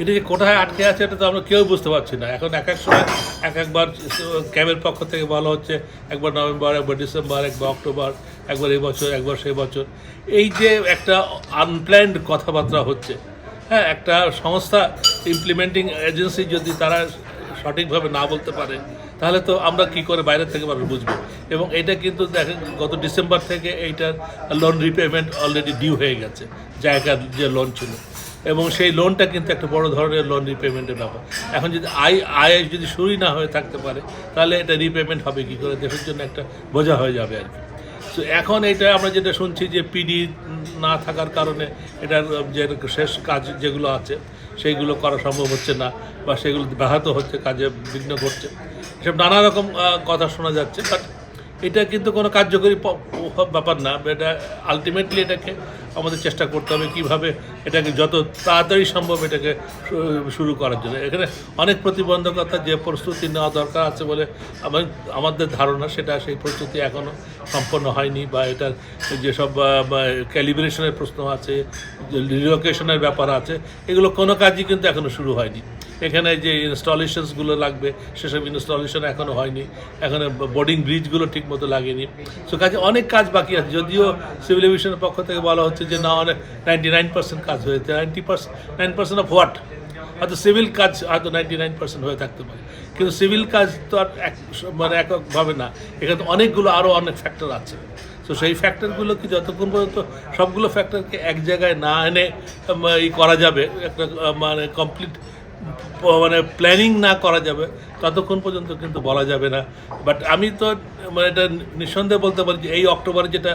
এটা যে কোথায় আটকে আছে এটা তো আমরা কেউ বুঝতে পারছি না। এখন এক এক সময় এক একবার ক্যাবের পক্ষ থেকে বলা হচ্ছে, একবার নভেম্বর, একবার ডিসেম্বর, একবার অক্টোবর, একবার এই বছর, একবার সেই বছর। এই যে একটা আনপ্ল্যান্ড কথাবার্তা হচ্ছে হ্যাঁ একটা সংস্থা ইমপ্লিমেন্টিং এজেন্সি যদি তারা সঠিকভাবে না বলতে পারে, তাহলে তো আমরা কি করে বাইরে থেকে মানুষ বুঝব? এবং এটা কিন্তু দেখেন, গত ডিসেম্বর থেকে এইটার লোন রিপেমেন্ট অলরেডি ডিউ হয়ে গেছে জায়গার যে লোন ছিল। এবং সেই লোনটা কিন্তু একটা বড় ধরনের লোন রিপেমেন্টের ব্যাপার। এখন যদি আয় আয় যদি শুরুই না হয়ে থাকতে পারে, তাহলে এটা রিপেমেন্ট হবে কি করে? দেশের জন্য একটা বোঝা হয়ে যাবে আর কি। তো এখন এটা আমরা যেটা শুনছি যে পিডি না থাকার কারণে এটার যে শেষ কাজ যেগুলো আছে, সেইগুলো করা সম্ভব হচ্ছে না বা সেগুলো ব্যাহত হচ্ছে, কাজে বিঘ্ন ঘটছে। এসব নানা রকম কথা শোনা যাচ্ছে বাট এটা কিন্তু কোনো কার্যকরী ব্যাপার না এটা আলটিমেটলি এটাকে আমাদের চেষ্টা করতে হবে কীভাবে এটাকে যত তাড়াতাড়ি সম্ভব এটাকে শুরু করার জন্য। এখানে অনেক প্রতিবন্ধকতা যে প্রস্তুতি নেওয়া দরকার আছে বলে আমার, আমাদের ধারণা, সেটা সেই প্রস্তুতি এখনও সম্পন্ন হয়নি বা এটার যেসব ক্যালিব্রেশনের প্রশ্ন আছে রিলোকেশনের ব্যাপার আছে, এগুলো কোনো কাজই কিন্তু এখনও শুরু হয়নি। এখানে যে ইনস্টলেশনসগুলো লাগবে, সেসব ইনস্টলেশন এখনও হয়নি। এখানে বোর্ডিং ব্রিজগুলো ঠিকমতো লাগেনি। সো কাজে অনেক কাজ বাকি আছে। যদিও সিভিল এভিয়েশনের পক্ষ থেকে বলা হচ্ছে যে, না, অনেক নাইনটি নাইন পার্সেন্ট কাজ হয়েছে। Ninety percent nine percent of what হয়তো সিভিল কাজ হয়তো নাইনটি নাইন পার্সেন্ট হয়ে থাকতে পারে। কিন্তু সিভিল কাজ তো আর এক মানে এককভাবে না। এখানে অনেকগুলো আরও অনেক ফ্যাক্টর আছে। তো সেই ফ্যাক্টরগুলো কি যতক্ষণ পর্যন্ত সবগুলো ফ্যাক্টরকে এক জায়গায় না এনে ই করা যাবে, একটা মানে কমপ্লিট মানে প্ল্যানিং না করা যাবে ততক্ষণ পর্যন্ত কিন্তু বলা যাবে না। বাট আমি তো মানে এটা নিঃসন্দেহে বলতে পারি যে এই অক্টোবরে যেটা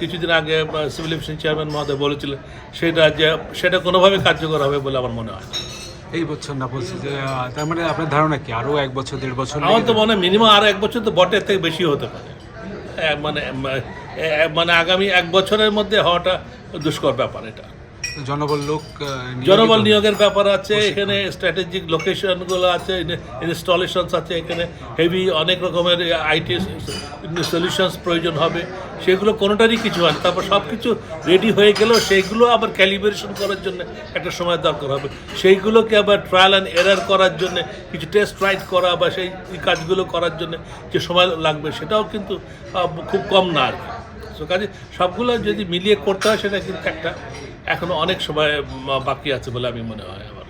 কিছুদিন আগে সিভিল এভিয়েশন চেয়ারম্যান মহোদয় বলেছিলেন সেটা যে সেটা কোনোভাবে কার্যকর হবে বলে আমার মনে হয় এই বছর না বলছি যে তার মানে আপনার ধারণা কি? আরও এক বছর দেড় বছর আমার তো মনে হয় মিনিমাম আরও এক বছর তো বটের থেকে বেশি হতে পারে। মানে মানে আগামী এক বছরের মধ্যে হওয়াটা দুষ্কর ব্যাপার এটা। জনবল লোক জনবল নিয়োগের ব্যাপার আছে এখানে স্ট্র্যাটেজিক লোকেশনগুলো আছে ইনস্টলেশনস আছে এখানে হেভি অনেক রকমের আইটি সলিউশনস প্রয়োজন হবে। সেগুলো কোনোটারই কিছু হয় তারপর সব কিছু রেডি হয়ে গেলেও সেইগুলো আবার ক্যালিব্রেশন করার জন্য একটা সময় দরকার হবে। সেইগুলোকে আবার ট্রায়াল অ্যান্ড এরার করার জন্য কিছু টেস্ট রাইট করা বা সেই কাজগুলো করার জন্য যে সময় লাগবে সেটাও কিন্তু খুব কম না আর কি। সো কাজে সবগুলো যদি মিলিয়ে করতে হয় সেটা কিন্তু একটা। এখনও অনেক সময় বাকি আছে বলে আমি মনে হয় আমার।